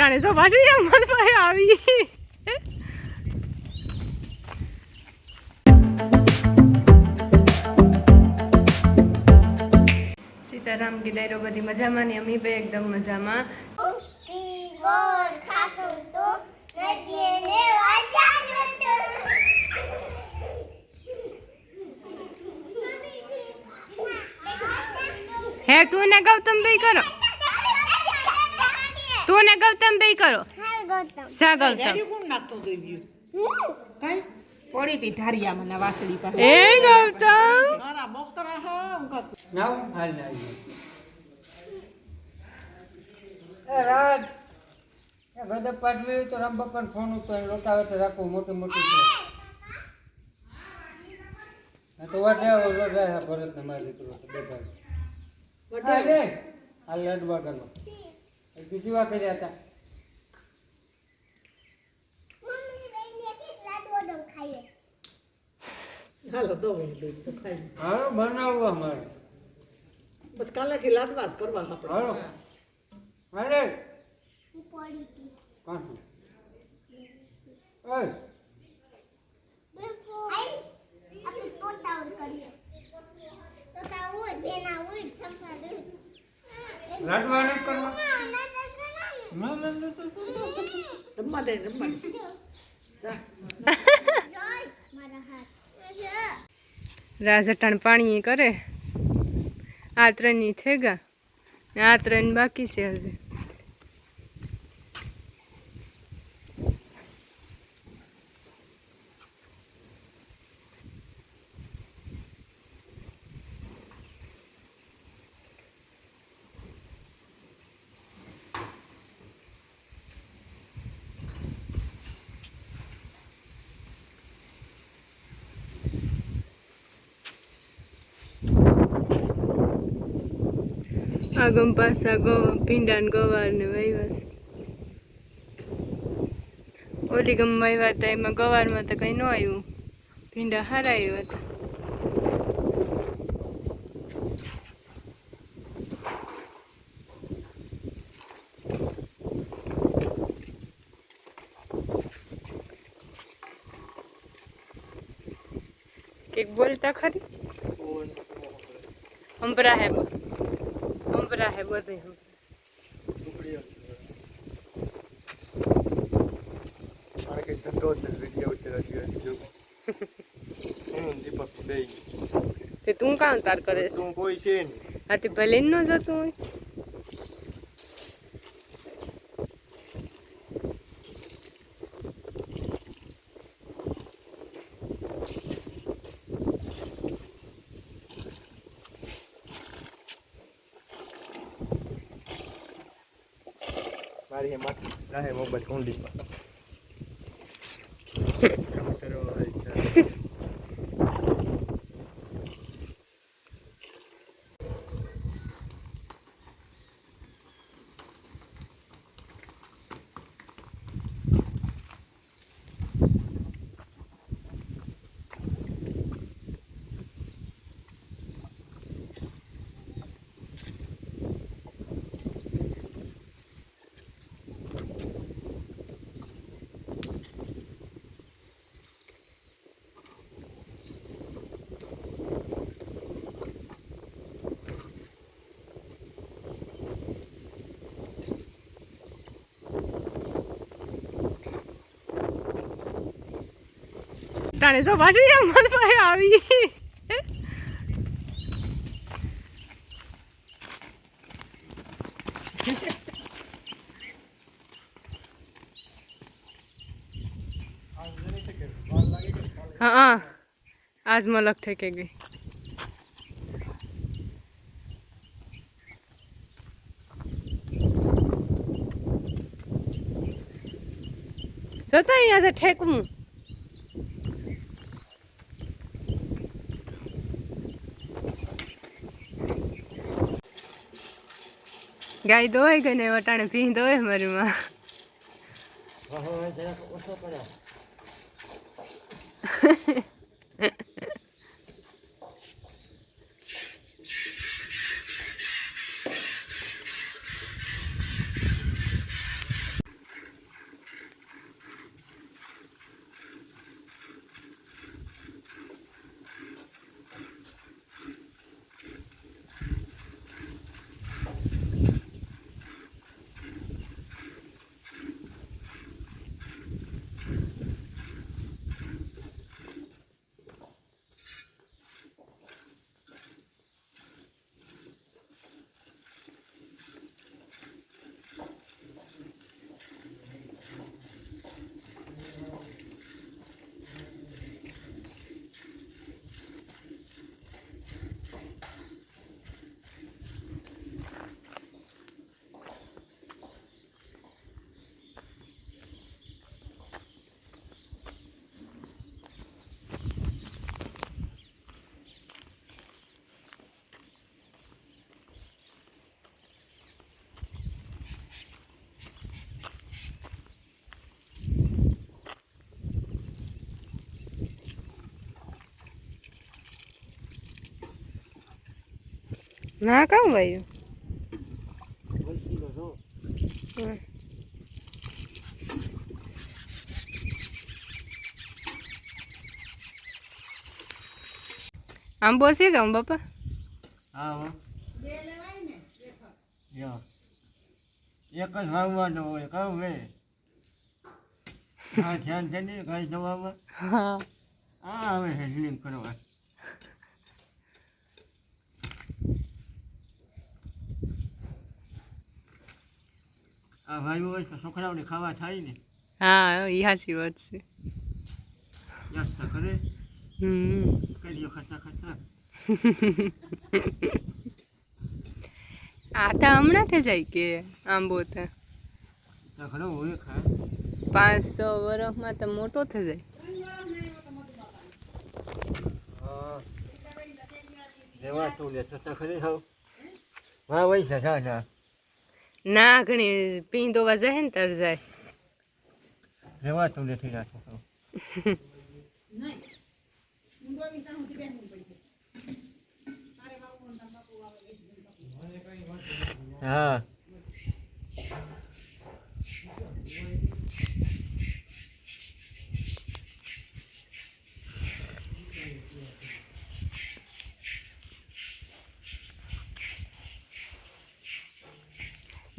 અટાણે જો પાછી અમર પાસે આવી. સીતારામ ગીદાયરો બધી મજામાં ને અમી બે એકદમ મજામાં. હે તું ને ગૌતમ ભાઈ કરો. તું ને ગૌતમ બે કરો. સા ગૌતમ. શા ગૌતમ? રેડી કોણ નાખતો તો કઈ? પડી હતી ઢારિયામાં ના વાસળી પાસે. એ ગૌતમ? તારા બોકરા હા નાવ હાલ એ રાત એ ગદપ પાડવી તો રામ ફોન ઉપર લોટા વચ્ચે રાખવું મોટી મોટી છે. તો વાટે ભરત ને મારી દીકરો બધા હા લડવા કરો બીજી કર્યા હતા. હાલો દો મિનિટ તો ખાઈ હાલો બનાવવું અમારે. બસ કાલેથી લાડવા જ કરવા આપણે. હાલો. અરે હું પડી હતી હોય સંભાળ લાડવા નથી કરવા. રમવા દે રમવા દે. જા. મારા હાથ રાજ અટાણ પાણી કરે. આ ત્રણ થઈ ગયા આ ત્રણ બાકી છે હજી. આગમ પાછા ગો ભીંડા ને વાવ્યા ઓલી ગમ વાવ્યા હતા એમાં ગવારમાં તો કંઈ ન આવ્યું. ભીંડા હારા આવ્યા હતા. કંઈક બોલતા ખરી? હંભરા હે હંભરા હે બધું મારે કઈ ધંધો જ નથી વીડિયો ઉતર્યા સિવાય બીજો હું દીપક બે તે તું કામ તાર કરે તું કોઈ છે ને આ તે ભલે ન જતું હોય મારી એમાં રાહે મોબાઈલ કુંડી પર કામ કરવા આવી છે. ટાણે જો પાછી અમાર પાસે આવી. હા. આજ મલક થઈ કે ગઈ. જોતા અહીંયા છે ઠેકવું. ગાય દોય ગઈ ને વટાણે ભીં દોય મારી માં ના કામ વાયું. આંબો છે કે બાપા હા. એક જ વાવવાનો હોય કહું વે ધ્યાન છે ને કઈ જવામાં હા આ હવે હેન્ડલિંગ કરવા આ ભાઈઓ હોય તો છોકરાઓને ખાવા થાય ને. હા એ સાચી વાત છે. નાસ્તા કરે? હમ. કરીઓ ખાતા ખાતા આ તો હમણાં થઈ જાય કે આંબો તો? ઘણો હોય પાંચસો વર્ષમાં તો મોટો થઈ જાય. લેવા તું લે તો ખરી હા વાહ વઈ જા ના ના ઘણી પીંદોવા જાય ને તર જાય. રેવાતું નથી રાખો હા.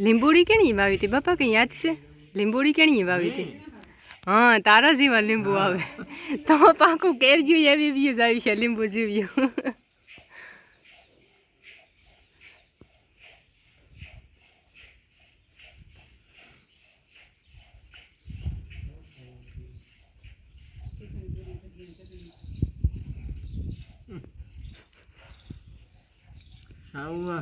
લીંબુડી કેણી વાવી હતી? બાપા કંઈ યાદ છે? લીંબુડી કેણી વાવી હતી. હા તારા જેવા લીંબુ આવે. તો પાકું કેરજ્યું એવી વ્યૂઝ આવી છે લીંબુ જીવ્યું આવું આ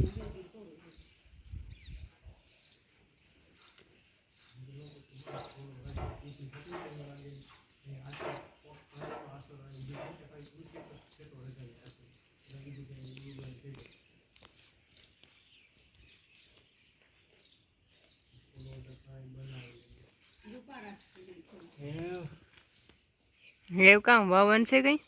કામ વાવન છે કઈ?